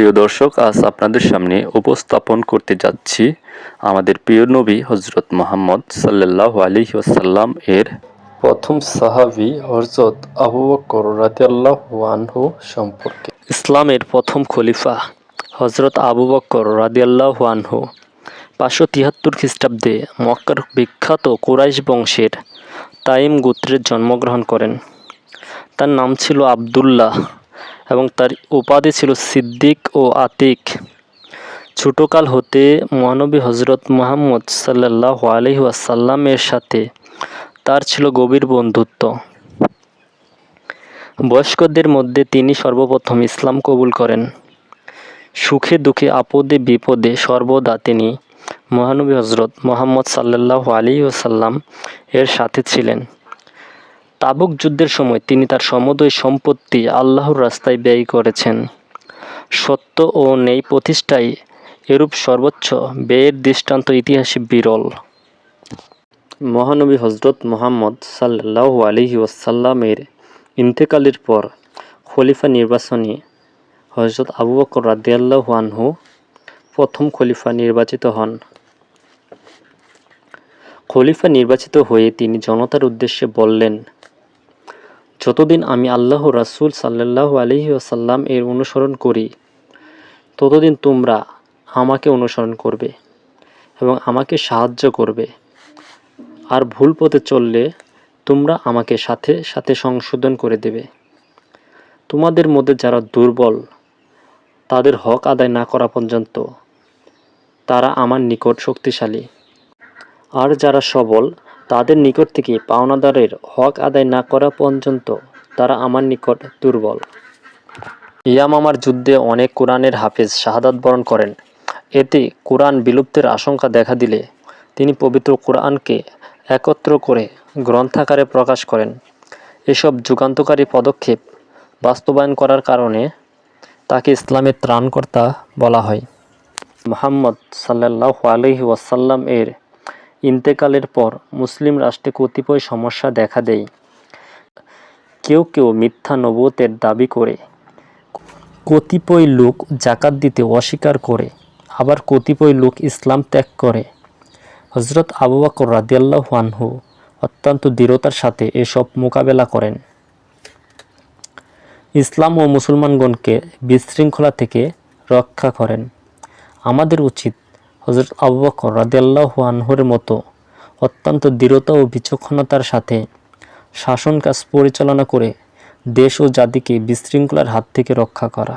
প্রিয় দর্শক আজ আপনাদের সামনে উপস্থাপন করতে যাচ্ছি আমাদের প্রিয় নবী হজরত মোহাম্মদ সাল্লাহ আলী ওসাল্লাম এর প্রথম সাহাবি হজরত আবু বকর রাদিয়াল্লাহ আনহু সম্পর্কে। ইসলামের প্রথম খলিফা হজরত আবু বকর রাদিয়াল্লাহ আনহু পাঁচশো তিয়াত্তর খ্রিস্টাব্দে মক্কার বিখ্যাত কুরাইশ বংশের তাইম গোত্রের জন্মগ্রহণ করেন। তার নাম ছিল আবদুল্লাহ এবং তার উপাধি ছিল সিদ্দিক ও আতিক। ছোটকাল হতে মহানবী হজরত মোহাম্মদ সাল্লাহ আলহি আসাল্লামের সাথে তার ছিল গভীর বন্ধুত্ব। বয়স্কদের মধ্যে তিনি সর্বপ্রথম ইসলাম কবুল করেন। সুখে দুঃখে আপদে বিপদে সর্বদা তিনি মহানবী হজরত মোহাম্মদ সাল্লাহ আলী ওসাল্লাম এর সাথে ছিলেন। তাবুক যুদ্ধের সময় তিনি তার সমুদয় সম্পত্তি আল্লাহর রাস্তায় ব্যয় করেছেন। সত্য ও নেই প্রতিষ্ঠায় এরূপ সর্বোচ্চ ব্যয়ের দৃষ্টান্ত ইতিহাসে বিরল। মহানবী হজরত মোহাম্মদ সাল্লাহ আলহি ওসাল্লামের ইন্তেকালের পর খলিফা নির্বাচনে হজরত আবু বকর রাদিয়াল্লাহু আনহু প্রথম খলিফা নির্বাচিত হন। খলিফা নির্বাচিত হয়ে তিনি জনতার উদ্দেশ্যে বললেন যতদিন আমি আল্লাহ রাসুল সাল্লাল্লাহু আলহি আসাল্লাম এর অনুসরণ করি, ততদিন তোমরা আমাকে অনুসরণ করবে এবং আমাকে সাহায্য করবে। আর ভুল পথে চললে তোমরা আমাকে সাথে সাথে সংশোধন করে দেবে। তোমাদের মধ্যে যারা দুর্বল, তাদের হক আদায় না করা পর্যন্ত তারা আমার নিকট শক্তিশালী। আর যারা সবল তাদের নিকট থেকে পাওনাদারের হক আদায় না করা পর্যন্ত তারা আমার নিকট দুর্বল। ইয়ামামার যুদ্ধে অনেক কোরআনের হাফেজ শাহাদাত বরণ করেন। এতে কোরআন বিলুপ্তের আশঙ্কা দেখা দিলে তিনি পবিত্র কোরআনকে একত্র করে গ্রন্থাকারে প্রকাশ করেন। এসব যুগান্তকারী পদক্ষেপ বাস্তবায়ন করার কারণে তাকে ইসলামের ত্রাণকর্তা বলা হয়। মোহাম্মদ সাল্লাহ আলহি ওয়াসাল্লাম এর ইন্তেকালের পর মুসলিম রাষ্ট্রে কতিপয় সমস্যা দেখা দেয়। কেউ কেউ মিথ্যা নবতের দাবি করে। কতিপয় লোক জাকাত দিতে অস্বীকার করে, আবার কতিপয় লোক ইসলাম ত্যাগ করে। হজরত আবু বকর রাদিয়াল্লাহ আনহু অত্যন্ত দৃঢ়তার সাথে এসব মোকাবেলা করেন। ইসলাম ও মুসলমানগণকে বিশৃঙ্খলা থেকে রক্ষা করেন। আমাদের উচিত হজরত আবু বকর রাদিয়াল্লাহ মতো অত্যন্ত দৃঢ়তা ও বিচক্ষণতার সাথে শাসন কাজ পরিচালনা করে দেশ ও জাতিকে বিশৃঙ্খলার হাত থেকে রক্ষা করা।